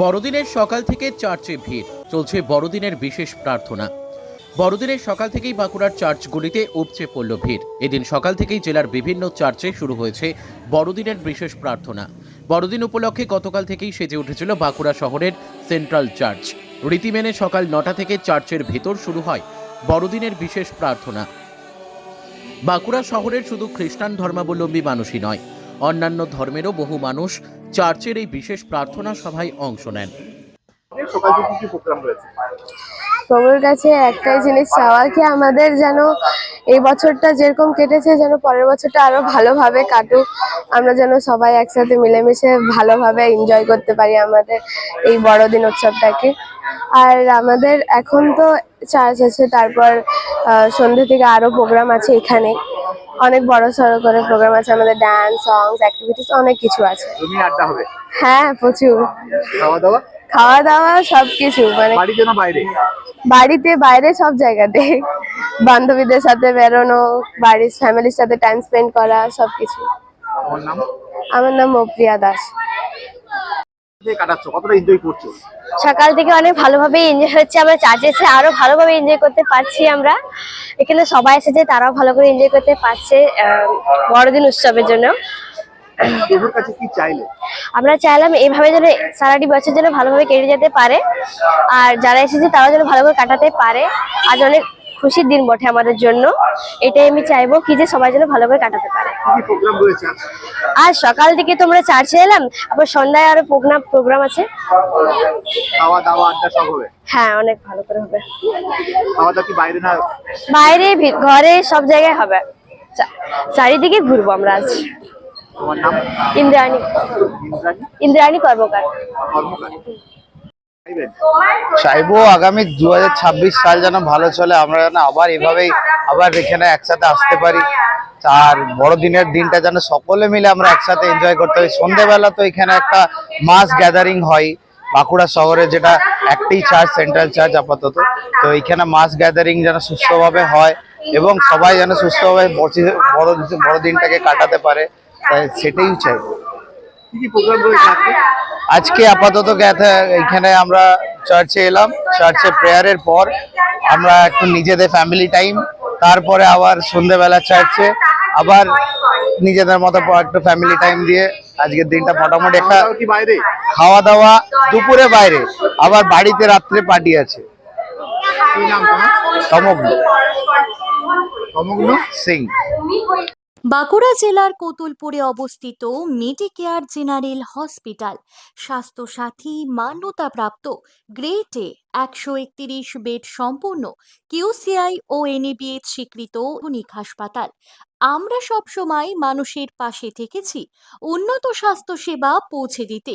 বড়দিনের সকাল থেকে চার্চে ভিড়। চলছে বড়দিনের বিশেষ প্রার্থনা। বড়দিনের সকাল থেকেই বাঁকুড়ার চার্চগুলিতে উপচে পড়ল ভিড়। এদিন সকাল থেকেই জেলার বিভিন্ন চার্চে শুরু হয়েছে বড়দিনের বিশেষ প্রার্থনা। বড়দিন উপলক্ষে গতকাল থেকেই সেজে উঠেছিল বাঁকুড়া শহরের সেন্ট্রাল চার্চ। রীতি মেনে সকাল নটা থেকে চার্চের ভেতর শুরু হয় বড়দিনের বিশেষ প্রার্থনা। বাঁকুড়া শহরের শুধু খ্রিস্টান ধর্মাবলম্বী মানুষই নয়, অন্যান্য ধর্মেরও বহু মানুষ চার্চের এই বিশেষ প্রার্থনা সভায় অংশ নেন। প্রভুর কাছে একটাই জিনিস চাওয়া কি আমাদের যেন এই বছরটা যেরকম কেটেছে যেন পরের বছরটা আরও ভালোভাবে কাটুক। আমরা যেন সবাই একসাথে মিলেমিশে ভালোভাবে এনজয় করতে পারি আমাদের এই বড়দিন উৎসবটাকে। আর আমাদের এখন তো চার্চ আছে তারপর আহ, সন্ধ্যে থেকে আরও প্রোগ্রাম আছে এখানে। অনেক বড় সড়ো করে প্রোগ্রাম আছে আমাদের ডান্স সংস অ্যাক্টিভিটিস অনেক কিছু আছে। তুমি আড্ডা হবে? হ্যাঁ প্রচুর। খাওয়া দাওয়া খাওয়া দাওয়া সবকিছু মানে বাড়িতে না বাইরে। বাড়িতে বাইরে সব জায়গাতে। বান্ধবীদের সাথে বেরোনো বাড়ির ফ্যামিলির সাথে টাইম স্পেন্ড করা সবকিছু। আমার নাম? আমার নাম মপ্রিয়া দাস। কাটাচ্ছ? কতটা এনজয় করছ? সকাল থেকে অনেক ভালোভাবে এনজয় হচ্ছে আমরা চার্চে এসে আরও ভালোভাবে এনজয় করতে পারছি আমরা। এখানে সবাই এসেছে তারাও ভালো করে এনজয় করতে পারছে বড়দিন উৎসবের জন্য। আমরা চাইলাম এইভাবে যেন সারাটি বছর যেন ভালোভাবে কেটে যেতে পারে। আর যারা এসেছে তারাও যেন ভালো করে কাটাতে পারে। আজ অনেক খুশির দিন বটে আমাদের জন্য। এটাই আমি চাইব কি যে সবাই যেন ভালো করে কাটাতে পারে। আজ? আজ সকাল থেকে তোমরা চার্চে এলাম আবার সন্ধ্যায় আরও প্রোগ্রাম প্রোগ্রাম আছে। খাওয়া দাওয়া আড্ডা সব হবে? হ্যাঁ অনেক ভালো করে হবে। খাওয়া দাওয়া কি বাইরে না? বাইরে ভি- ঘরে সব জায়গায় হবে। চারিদিকে ঘুরবো আমরা আজ। তোমার নাম? ইন্দ্রাণী। ইন্দ্রাণী? ইন্দ্রাণী কর্মকার। চাইব আগামী দুহাজার ছাব্বিশ সাল যেন ভালো চলে, আমরা যেন আবার এভাবেই আবার এখানে একসাথে আসতে পারি। আর বড়দিনের দিনটা যেন সকলে মিলে আমরা একসাথে এনজয় করতে পারি। সন্ধেবেলা তো এখানে একটা মাস গ্যাদারিং হয়, বাঁকুড়া শহরে যেটা একটাই চার্চ সেন্ট্রাল চার্চ আপাতত। তো এখানে মাস গ্যাদারিং যেন সুস্থভাবে হয় এবং সবাই যেন সুস্থভাবে বড়- বড় বড়দিনটাকে কাটাতে পারে, তাই সেটাই চাইব। কি প্রোগ্রাম আজকে আপাতত এখানে আমরা চার্চে এলাম। চার্চে প্রেয়ারের পর আমরা একটু নিজেদের ফ্যামিলি টাইম তারপরে আবার সন্ধ্যেবেলা চার্চে আবার নিজেদের মতো একটু ফ্যামিলি টাইম দিয়ে আজকের দিনটা মোটামুটি একটা খাওয়া দাওয়া বাইরে? খাওয়া দাওয়া দুপুরে বাইরে আবার বাড়িতে রাত্রে পার্টি আছে। নাম তমগ্ন? সিং। বাঁকুড়া জেলার কোতুলপুরে অবস্থিত মেডিকেয়ার জেনারেল হসপিটাল। স্বাস্থ্যসাথী মান্যতাপ্রাপ্ত গ্রেট এ একশো একত্রিশ বেড সম্পন্ন কিউসিআই ও এনএবিএচ স্বীকৃত ধনিক হাসপাতাল। আমরা সবসময় মানুষের পাশে থেকেছি, উন্নত স্বাস্থ্যসেবা পৌঁছে দিতে।